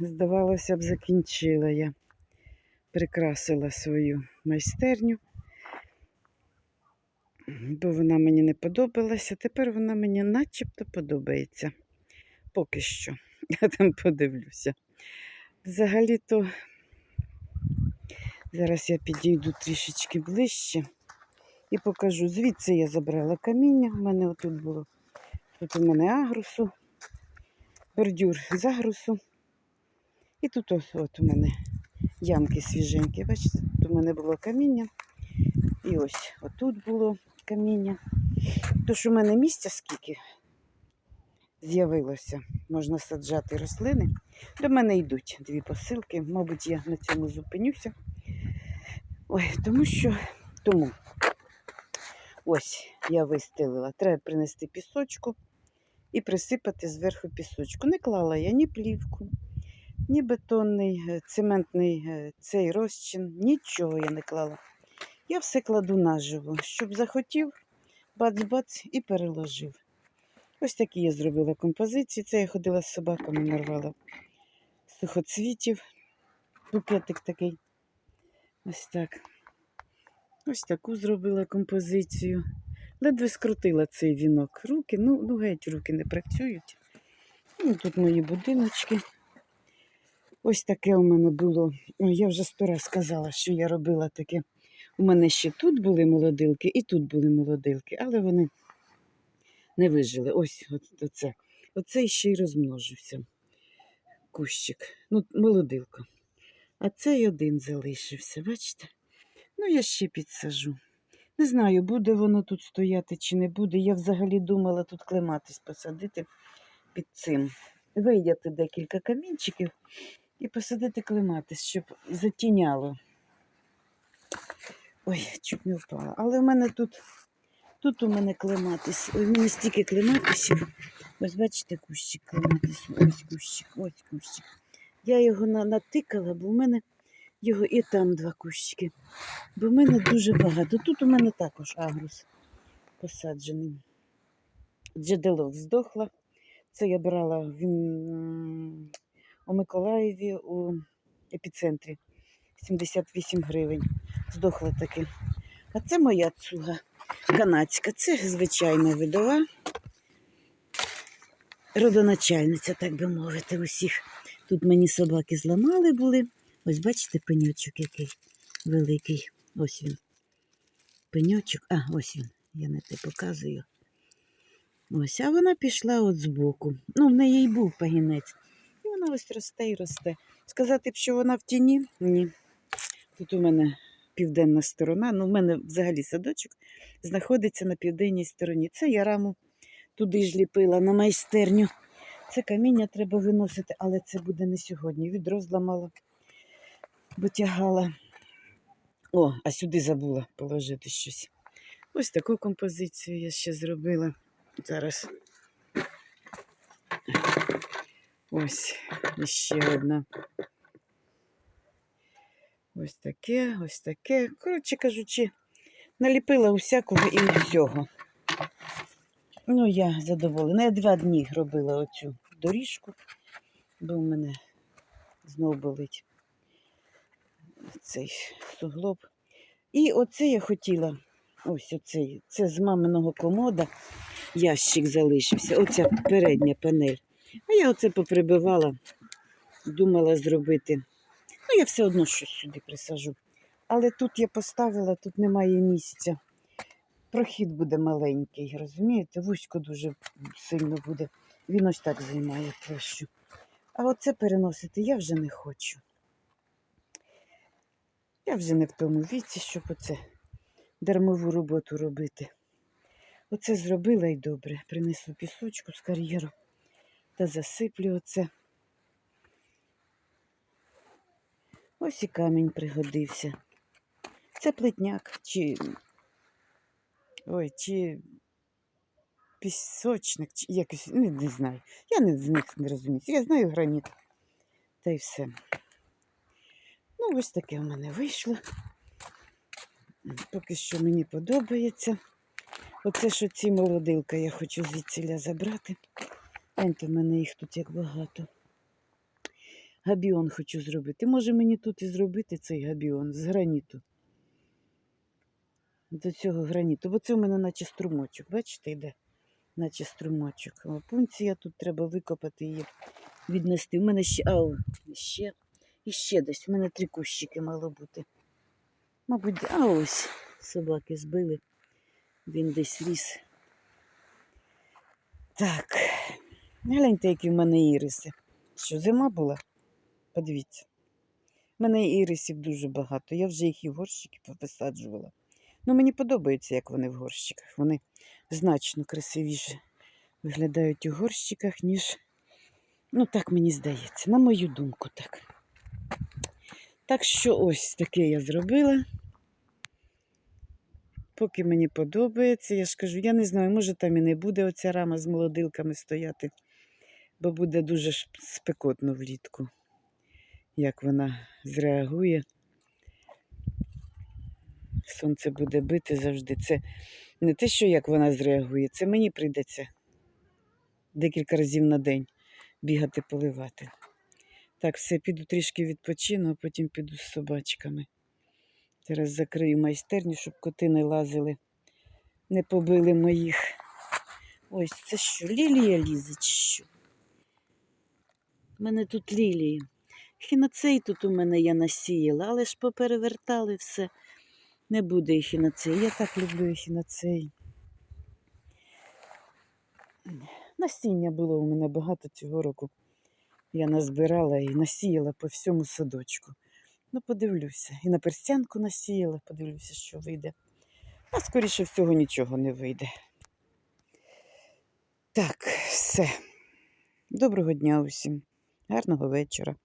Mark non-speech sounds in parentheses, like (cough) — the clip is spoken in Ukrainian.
здавалося б, закінчила я. Прикрасила свою майстерню, бо вона мені не подобалася. Тепер вона мені начебто подобається. Поки що. (laughs) Я там подивлюся. Взагалі-то зараз я підійду трішечки ближче і покажу. Звідси я забрала каміння. У мене отут було. Тут у мене агрусу, бордюр з агрусу. І тут ось от у мене ямки свіженькі. Бачите, тут у мене було каміння. І ось отут було каміння. Тож у мене місця скільки з'явилося. Можна саджати рослини. До мене йдуть дві посилки. Мабуть, я на цьому зупинюся. Ой, тому що тому. Ось я вистелила. Треба принести пісочку і присипати зверху пісочку. Не клала я ні плівку, ні бетонний, е, цементний е, цей розчин, нічого я не клала. Я все кладу наживо, щоб захотів, бац-бац і переложив. Ось такі я зробила композиції. Це я ходила з собаками, нарвала сухоцвітів, букетик такий. Ось так. Ось таку зробила композицію. Ледве скрутила цей вінок. Руки, ну, ну геть руки не працюють. Ну, тут мої будиночки. Ось таке у мене було. Я вже сто раз сказала, що я робила таке. У мене ще тут були молодилки і тут були молодилки, але вони не вижили. Ось оце. Оцей ще й розмножився. Кущик. Ну, молодилка. А цей один залишився, бачите? Ну, я ще підсажу. Не знаю, буде воно тут стояти чи не буде. Я взагалі думала тут клематись посадити під цим. Вийняти декілька камінчиків і посадити клематись, щоб затіняло. Ой, чуть не впала. Але в мене тут, тут у мене клематис. В мене стільки клематисів. Ось бачите, кущик клематису. Ось кущик, ось кущик. Я його натикала, бо в мене його і там два кущики. Бо в мене дуже багато. Тут у мене також агрус посаджений. Джеделок здохла. Це я брала він у Миколаєві у епіцентрі. 78 гривень. Здохла таки. А це моя цуга канадська. Це звичайна видова. Родоначальниця, так би мовити, усіх. Тут мені собаки зламали були. Ось бачите пеньочок який великий. Ось він. Пеньочок. А, ось він. Я не те показую. Ось, а вона пішла от збоку. Ну, в неї й був пагінець. Вона ось росте і росте. Сказати б, що вона в тіні? Ні. Тут у мене південна сторона. Ну, в мене взагалі садочок знаходиться на південній стороні. Це я раму туди ж ліпила на майстерню. Це каміння треба виносити, але це буде не сьогодні. Відро зламала, бо тягала. О, а сюди забула положити щось. Ось таку композицію я ще зробила. Зараз. Ось іще одна. Ось таке, ось таке. Коротше кажучи, наліпила усякого і всього. Ну, я задоволена. Я два дні робила оцю доріжку, бо в мене знов болить цей суглоб. І оце я хотіла, ось оцей, це з маминого комода ящик залишився, оця передня панель. А я оце поприбивала, думала зробити. Ну, я все одно щось сюди присажу. Але тут я поставила, тут немає місця. Прохід буде маленький, розумієте? Вузько дуже сильно буде. Він ось так займає площу. А оце переносити я вже не хочу. Я вже не в тому віці, щоб оце дармову роботу робити. Оце зробила і добре. Принесу пісочку з кар'єру та засиплю оце. Ось і камінь пригодився. Це плетняк чи. Ой, чи пісочник, чи якось, не, не знаю. Я не, з них не розумію. Я знаю граніт. Та й все. Ну, ось таке в мене вийшло. Поки що мені подобається. Оце що ці молодилка я хочу звідсіля забрати. Гляньте, в мене їх тут як багато. Габіон хочу зробити. Може мені тут і зробити цей габіон з граніту. До цього граніту. Бо це у мене наче струмочок. Бачите, йде? Наче струмочок. А пункція тут треба викопати її, віднести. У мене ще. Ау, ще. І ще десь. У мене три кущики мало бути. Мабуть, а ось собаки збили. Він десь ріс. Так. Гляньте, які в мене іриси. Що, зима була? Подивіться. У мене ірисів дуже багато. Я вже їх і в горщики повисаджувала. Ну, мені подобається, як вони в горщиках. Вони значно красивіше виглядають у горщиках, ніж. Ну, так мені здається, на мою думку, так. Так що ось таке я зробила. Поки мені подобається, я ж кажу, я не знаю, може там і не буде оця рама з молодилками стояти, бо буде дуже спекотно влітку, як вона зреагує. Сонце буде бити завжди. Це не те, що як вона зреагує, це мені прийдеться декілька разів на день бігати поливати. Так, все, піду трішки відпочину, а потім піду з собачками. Зараз закрию майстерню, щоб коти не лазили, не побили моїх. Ось це що, лілія лізе чи що? У мене тут лілії. Хіноцей тут у мене я насіяла, але ж поперевертали все. Не буде ехіноцей. Я так люблю ехіноцей. Насіння було у мене багато цього року. Я назбирала і насіяла по всьому садочку. Ну, подивлюся. І на перстянку насіяла, подивлюся, що вийде. А скоріше всього нічого не вийде. Так, все. Доброго дня усім. Гарного вечора.